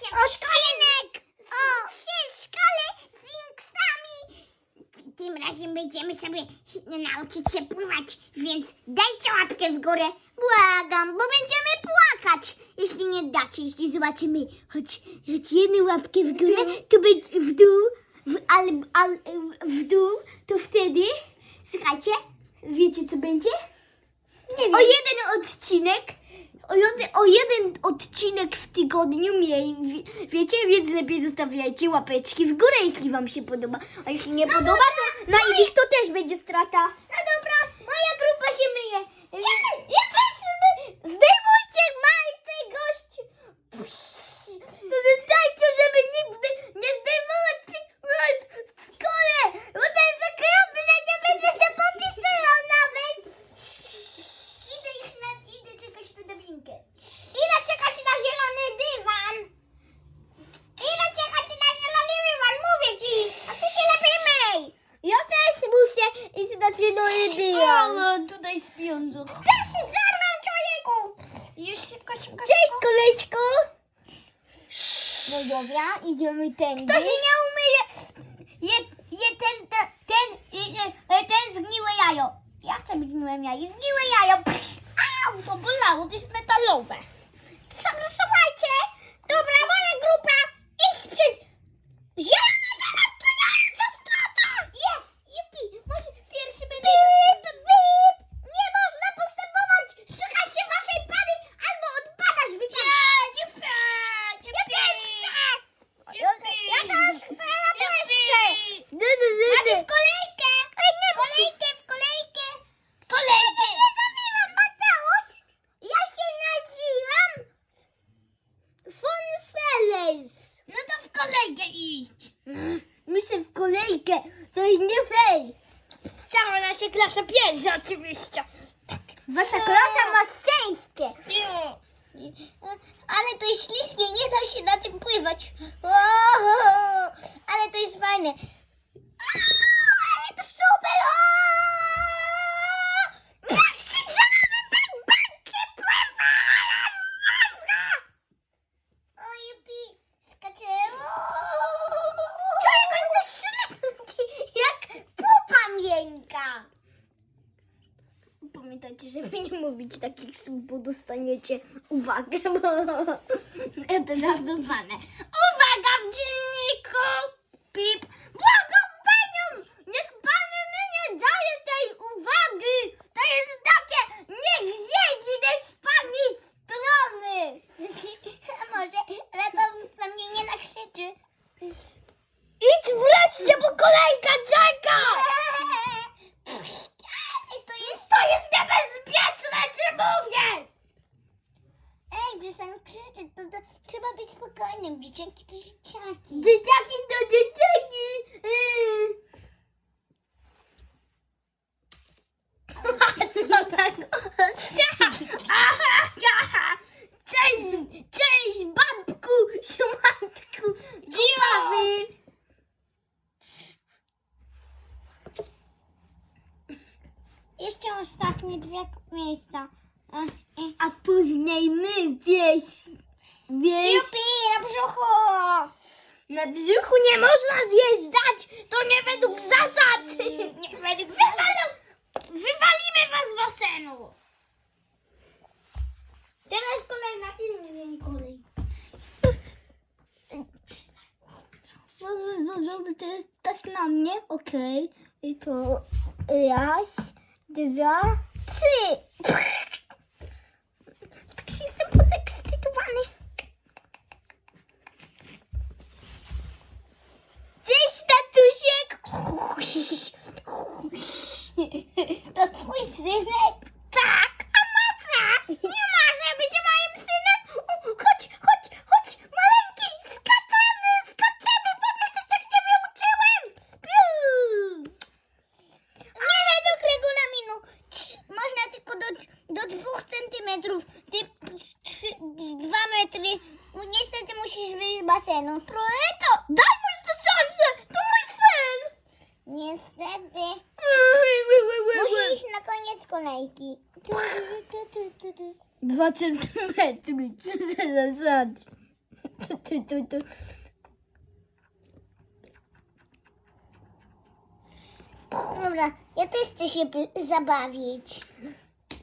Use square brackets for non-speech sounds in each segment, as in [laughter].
Odcinek o się szkole z inksami. Tym razem będziemy sobie nauczyć się pływać, więc dajcie łapkę w górę. Błagam, bo będziemy płakać, jeśli nie dacie, jeśli zobaczymy choć, choć jedną łapkę w górę, to będzie w dół, w, al, al, w dół, to wtedy, słuchajcie, wiecie co będzie? Nie wiem. O jeden odcinek, o jeden, o jeden odcinek w tygodniu mniej, wie- wiecie, więc lepiej zostawiajcie łapeczki w górę, jeśli wam się podoba. A jeśli nie podoba, to na innych to też będzie strata. No dobra, moja grupa się myje. Ja też my... Zdejmujcie majty, gości. Pamiętajcie, żeby nigdy nie zdejmować tych majt w szkole, bo to jest okropne, nie będę się popisywał nawet. Idę już na, idę czekać na Dawinkę. Ile czekać na zielony dywan? Ile czekać na zielony dywan? Mówię ci! A ty się lepiej myj! Ja też muszę iść na zielony dywan. Ale tutaj śpiąco. Też się zarmam, człowieku! Już szybko, szybko. Koleżko! No dobra, idziemy tędy. Kto się nie umyje? Je, je ten, ten, ten, je, je, ten zgniłe jajo. Ja chcę być zgniłe jajo. Zgniłe jajo. Au! To bolało, to jest metalowe. Słuchaj- Słuchajcie, dobra, moja grupa idź przed zielony dywan płynąca strata! Jest! Jupi! Może pierwszy będę... Bip, bip! Nie można postępować! Słuchajcie waszej pani albo odpadasz wypadek! Nie, nie, nie, Ja też chcę! Ja, ja też chcę, ja Nie też pij. chcę! Mamy w kolejkę! Ej, nie, w kolejkę, w kolejkę! Kolejkę. Ja się nazywam Mateusz! Ja się nazywam... Fonfeles! No to w kolejkę iść. Muszę w kolejkę, to jest nie fair! Cała nasza klasa pierwsza oczywiście. Wasza klasa ma szczęście! Ale to jest ślicznie, nie da się na tym pływać. O, ale to jest fajne. O, ale to super! O! Patrzcie, że mamy bang, banki pływają! Można! O, jupi, skacze. Człowiek jest śliski, jak pupa miękka. Pamiętajcie, żeby nie mówić takich słów, bo dostaniecie uwagę, bo ja teraz dostanę. Uwaga w dzienniku! Pip! Błagam panią! Niech pani mi nie daje tej uwagi! To jest takie, niech zjedzie z pani strony! Może ratownik na mnie nie nakrzyczy. Idź wreszcie, bo kolejka czeka! To jest, to jest niebezpieczne, czy mówię! Ej, przestań krzyczeć, to, to trzeba być spokojnym. Dzieciaki to dzieciaki. Dzieciaki to dzieciaki! Co tak? Aha. Cześć, cześć babku, siemanku, głupawy. Jeszcze ostatnie dwie miejsca. A, a później my wieś. Wieś. Jupi, na brzuchu. Na brzuchu nie można zjeżdżać. To nie według zasad. [laughs] Nie według zasad. Wywalimy was z basenu. Teraz kolejna inny kolej. No, no, no, to jest też na mnie, okej. I to raz, dwa, trzy. Tak się jestem podekscytowany. Cześć, tatusiek! To twój synek? Tak, a maca! Nie może być moim synem! O, Chodź, chodź, chodź, maleńki! Skaczemy, skaczemy! Pamiętasz, jak ciebie uczyłem? Piu! Nie według regulaminu. Trz- Można tylko do, do dwóch centymetrów. Ty trzy, dwa metry. Niestety musisz wyjść z basenu. Proleto, daj mu to szansę! To mój syn! Niestety. Musi iść na koniec kolejki. Dwa centymetry. Co za zasady. Dobra, ja też chcę się zabawić.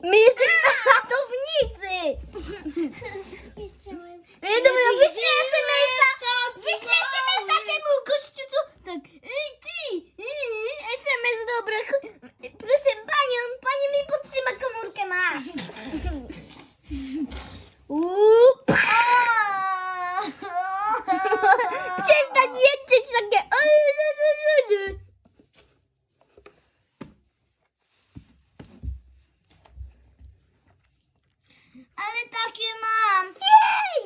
My jesteśmy [laughs] ratownicy! Jeszcze mam... Ej, dobra, wyślę SMS-a! Wyślę SMS-a temu gościu, co... Tak, ej ty! Ej, SMS, dobra. cho- Proszę panią, pani mi podtrzyma komórkę, masz. Upa! Przestań jęczeć takie... Ale takie mam. Jej!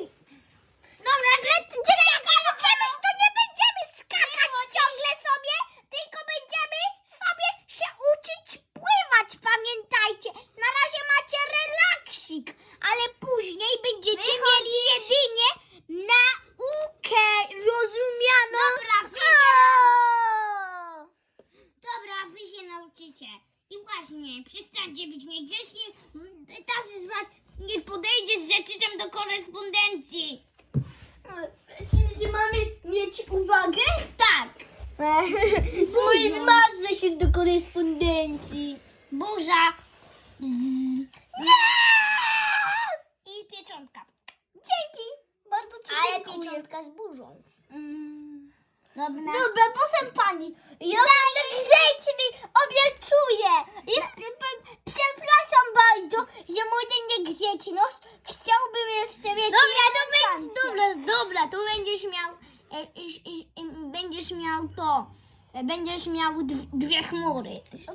Dobra, że czekaj, jak będziemy, to nie będziemy skakać ciągle sobie, tylko będziemy sobie się uczyć pływać, pamiętajcie. Na razie macie relaksik, ale później będziecie mieli jedynie naukę, rozumiano? Dobra, wy- O! Dobra, wy się nauczycie. I właśnie, przestańcie być niegrzeczni. Tacy z was nie podejdzie z rzeczytem do korespondencji. Czy mamy mieć uwagę? Tak, [laughs] Mój marzę się do korespondencji. burza. Nie! I pieczątka. Dzięki. Bardzo ci Ale dziękuję. pieczątka z burzą. Mm. Dobra. Dobra, proszę pani. Ja będę grzeczny, obiecuję. Ja, przepraszam bardzo, że moja niegrzeczność. Chciałbym jeszcze mieć Dobra, to będzie, dobra, dobra, to będziesz miał, e, e, e, będziesz miał to, e, będziesz miał dw- dwie chmury.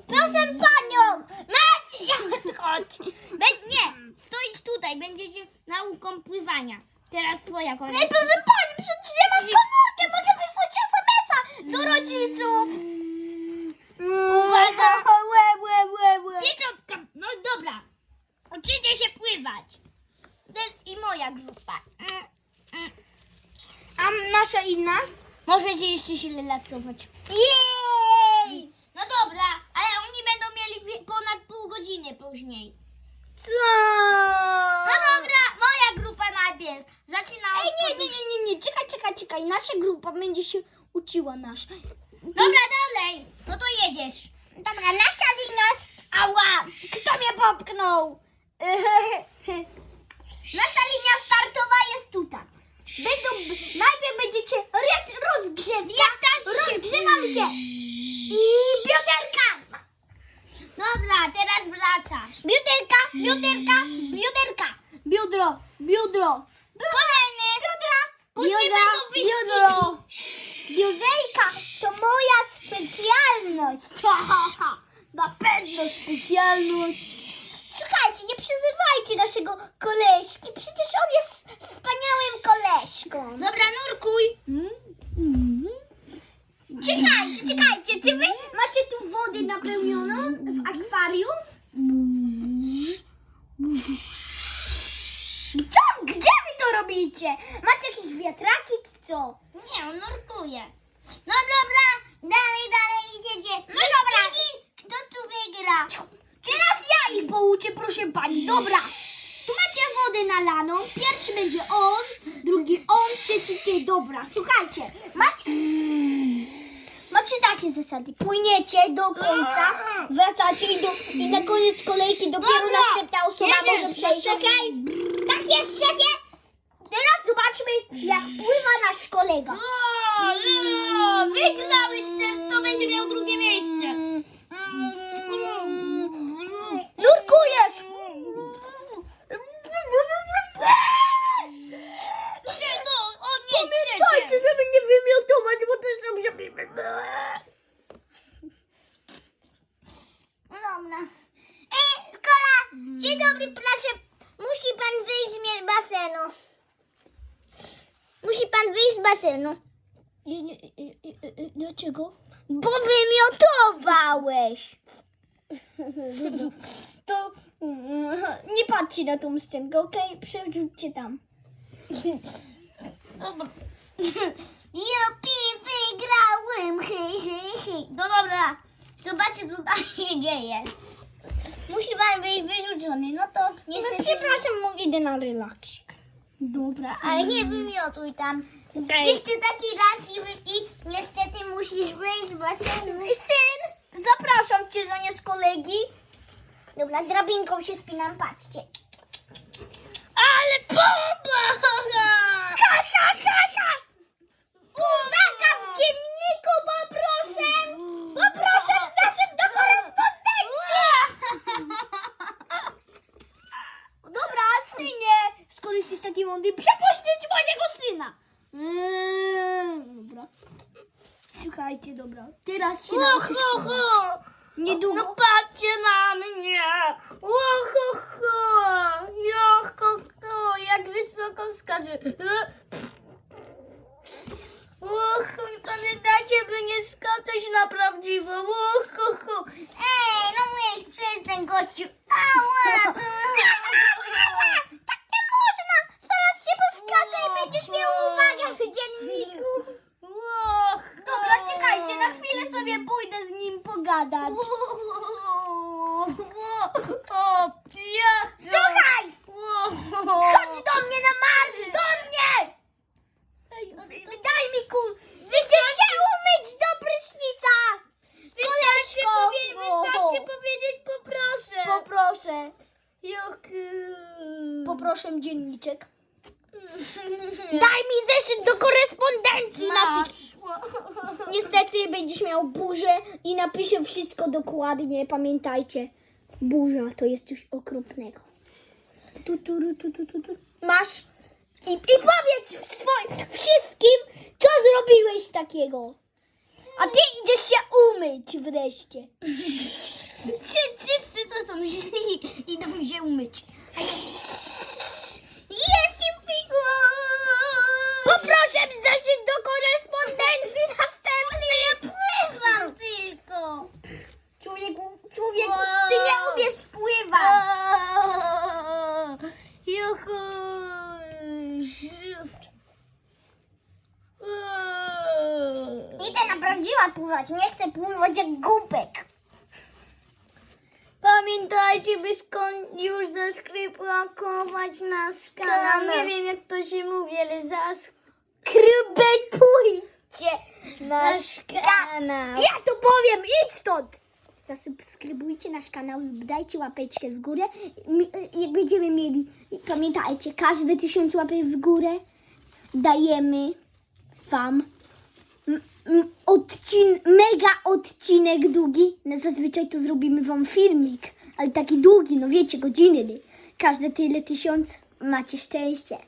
Proszę panią. Masz, chodź. Be, nie, stoisz tutaj, będziecie nauką pływania. Teraz twoja kolej. Nie, proszę pani, przecież ja mam do rodziców. Uwaga. Łe, łe, łe, łe. Pieczątka, no dobra, uczycie się pływać. Te- I moja grupa. Mm, mm. A nasza inna? Możecie jeszcze się relaksować. Jej! No dobra, ale oni będą mieli ponad pół godziny później. Co? No dobra, moja grupa najpierw. Zaczyna Ej, nie, nie, nie, nie, nie, czekaj, czekaj, czekaj. Nasza grupa będzie się uczyła nasza. Dobra, dalej. No to jedziesz. Dobra, nasza linia. Ała, kto mnie popchnął? [laughs] nasza linia startowa jest tutaj. Będą, najpierw będziecie roz, rozgrzewać. Ja też Rozgrzewam się. I bioderka. Dobra, teraz wracasz. Bioderka, bioderka, bioderka. Biodro, biodro. Kolejny. Biodra. Później Biodra, będą wyścigi. biodro. Bioderka to moja specjalność. Ha, ha, ha. Na pewno specjalność. Słuchajcie, nie przyzywajcie naszego koleżki. Przecież on jest wspaniałym koleżką. Dobra, nurkuj. Czekajcie, czekajcie. Czy wy macie tu wodę napełnioną w akwarium? Co? Robicie? Macie jakieś wiatraki czy co? Nie, on nurkuje. No dobra, dalej, dalej idziecie. No dobra. Kto tu wygra? Teraz ja ich pouczę, proszę pani. Dobra. Tu macie wodę nalaną. Pierwszy będzie on, drugi on, trzeci ty. Dobra, słuchajcie. Macie, macie takie zasady. Płyniecie do końca, wracacie i, do, i na koniec kolejki dopiero Dobra. następna osoba może przejść. zaczekaj. Okej? Tak jest, szefie. Zobaczmy, jak pływa nasz kolega. O, no, wygrałyście, kto będzie miał drugie miejsce. Nurkujesz! Czego? O nie, Pamiętajcie, żeby nie wymiotować, bo też robimy. No dobra. E, Kola, dzień dobry, proszę. Musi pan wyjść z basenu. Musi pan wyjść z basenu. Dlaczego? Bo wymiotowałeś. To mm, nie patrzcie na tą scenkę, okej? Przerzućcie tam. Dobra. Jupi, wygrałem, hy, hy, hy. No dobra, zobaczcie co tam się dzieje. Musi pan być wyrzucony, no to Niestety, niestety... przepraszam, mo- idę na relaksik. Dobra, ale nie wymiotuj tam. Okej. Jeszcze taki raz i, i niestety musisz wyjść z basenu. Syn, zapraszam cię za nie z kolegi. Dobra, drabinką się spinam, patrzcie. Ale pomaga! Kasia, Kasia! Uwaga w dzienniku, poproszę! Poproszę zeszyt do korespondencji! Dobra, synie, mądry, przepuścić mojego syna! Mm, dobra. Słuchajcie, dobra, teraz się Ho, nauczysz ho, pływać. Niedługo. No patrzcie na mnie! Ho, ho! Jak wysoko skacze! Uch, pamiętajcie, by nie skaczeć na prawdziwo! Uch, ho, ho! Ej, no mówisz, przestań gościu. [laughs] Ała! Tak nie można! Zaraz się poskaże i będziesz miał uwagę w dzienniku. Uch, Dobra, czekajcie, na chwilę sobie pójdę z nim pogadać. O, ja... Słuchaj! Chodź do mnie na marsz, do mnie! Daj mi kul! Chcesz się umyć do prysznica! Wystarczy, Koleżko! powie, wystarczy powiedzieć poproszę. Poproszę, Jak... poproszę dzienniczek. Daj mi zeszyt do korespondencji na. Niestety będziesz miał burzę i napiszę wszystko dokładnie. Pamiętajcie, burza to jest coś okropnego. Tu, tu, tu, tu, tu, tu. Masz i, i powiedz swoim wszystkim, co zrobiłeś takiego. A ty idziesz się umyć wreszcie. Wszy- Wszyscy to są źli idą się umyć. Poproszę zeszyt do korespondencji następny. Ja pływam tylko. Człowieku, człowieku, ty nie umiesz pływać. Juhu. Idę na prawdziwa pływać, nie chcę pływać jak głupek. Pamiętajcie, by skąd już zaskrybować nasz kanał. Nie wiem jak to się mówi, ale Skrybetujcie nasz kanał. Ja to powiem, idź stąd! Zasubskrybujcie nasz kanał dajcie łapeczkę w górę. Mi- Jak będziemy mieli, pamiętajcie, każde tysiąc łapek w górę dajemy Wam odcin, mega odcinek długi. No zazwyczaj to zrobimy Wam filmik, ale taki długi, no wiecie, godziny. Każde tyle tysiąc macie szczęście.